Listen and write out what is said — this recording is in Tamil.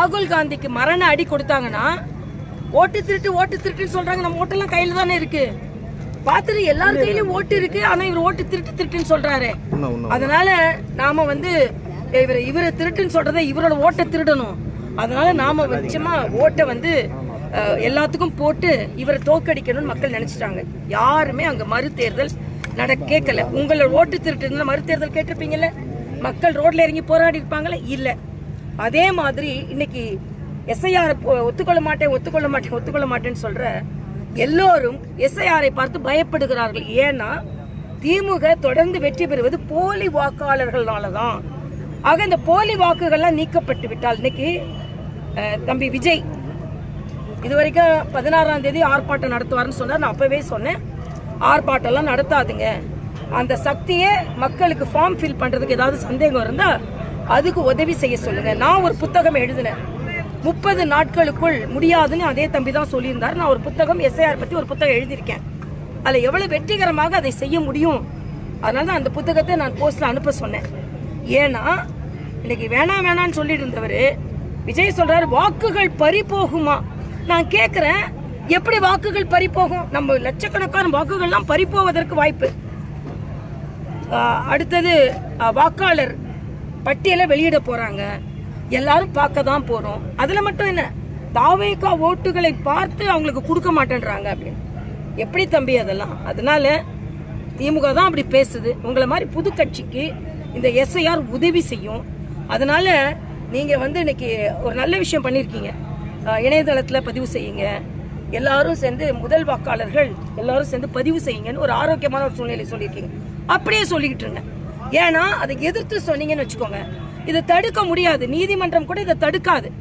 ராகுல் காந்திக்கு மரண அடி கொடுத்தாங்கன்னா ஓட்டு திருட்டு ஓட்டு திருட்டுன்னு சொல்றாங்க. நம்ம ஓட்டெல்லாம் கையில தானே இருக்கு. பார்த்துட்டு எல்லார் கையிலயும் ஓட்டு இருக்கு. ஆனா இவர் ஓட்டு திருட்டு திருட்டுன்னு சொல்றாரு. அதனால நாம வந்து இவர் இவரை திருட்டுன்னு சொல்றதை இவரோட ஓட்டை திருடணும். அதனால நாம நிச்சயமா ஓட்டை வந்து எல்லாத்துக்கும் போட்டு இவரை தோக்கடிக்கணும்னு மக்கள் நினைச்சிட்டாங்க. யாருமே அங்க மறு தேர்தல் நட கேட்கல உங்களோட ஓட்டு திருட்டு மறு தேர்தல் கேட்டிருப்பீங்கல்ல? மக்கள் ரோட்ல இறங்கி போராடி இருப்பாங்கல்ல இல்ல. அதே மாதிரி இன்னைக்கு எஸ்ஐஆர் ஒத்துக்கொள்ள மாட்டேன் ஒத்துக்கொள்ள மாட்டேன் ஒத்துக்கொள்ள மாட்டேன்னு சொல்ற எல்லோரும் எஸ்ஐஆரை பார்த்து பயப்படுகிறார்கள். ஏன்னா திமுக தொடர்ந்து வெற்றி பெறுவது போலி வாக்காளர்களால தான் ஆக இந்த போலி வாக்குகள்லாம் நீக்கப்பட்டு விட்டால் இன்னைக்கு தம்பி விஜய் இது வரைக்கும் பதினாறாம் தேதி ஆர்ப்பாட்டம் நடத்துவார்னு சொன்னார். நான் அப்பவே சொன்னேன். ஆர்ப்பாட்டம்லாம் நடத்தாதுங்க. அந்த சக்தியை மக்களுக்கு ஃபார்ம் ஃபில் பண்ணுறதுக்கு ஏதாவது சந்தேகம் இருந்தால் அதுக்கு உதவி செய்ய சொல்லுங்க. நான் ஒரு புத்தகம் எழுதினேன். முப்பது நாட்களுக்குள் முடியாதுன்னு அதே தம்பி தான் சொல்லியிருந்தார். நான் ஒரு புத்தகம் எஸ்ஐஆர் பத்தி ஒரு புத்தகம் எழுதியிருக்கேன். அதில் எவ்வளவு வெற்றிகரமாக அதை செய்ய முடியும்? அதனால தான் அந்த புத்தகத்தை நான் போஸ்ட்ல அனுப்ப சொன்னேன். ஏன்னா இன்னைக்கு வேணாம் வேணாம்னு சொல்லிட்டு இருந்தவர் விஜய் சொல்றாரு வாக்குகள் பறி போகுமா நான் கேட்குறேன் எப்படி வாக்குகள் பறி போகும் நம்ம லட்சக்கணக்கான வாக்குகள்லாம் பறி போவதற்கு வாய்ப்பு அடுத்தது வாக்காளர். பட்டியலை வெளியிட போறாங்க. எல்லாரும் பார்க்க தான் போறோம். அதுல மட்டும் என்ன? தாவேகா ஓட்டுகளை பார்த்து அவங்களுக்கு கொடுக்க மாட்டேன்றாங்க அப்படின்னு. எப்படி தம்பி அதெல்லாம்? அதனால திமுக தான் அப்படி பேசுது. உங்களை மாதிரி புது கட்சிக்கு இந்த எஸ்ஐஆர் உதவி செய்யும். அதனால நீங்க வந்து இன்னைக்கு ஒரு நல்ல விஷயம் பண்ணியிருக்கீங்க இணையதளத்தில் பதிவு செய்யுங்க. எல்லாரும் சேர்ந்து முதல் வாக்காளர்கள் எல்லாரும் சேர்ந்து பதிவு செய்யுங்கன்னு ஒரு ஆரோக்கியமான ஒரு சூழ்நிலை சொல்லியிருக்கீங்க. அப்படியே சொல்லிக்கிட்டு இருங்க ஏன்னா அதை எதிர்த்து சொன்னீங்கன்னு வச்சுக்கோங்க. இதை தடுக்க முடியாது. நீதிமன்றம் கூட இதை தடுக்காது.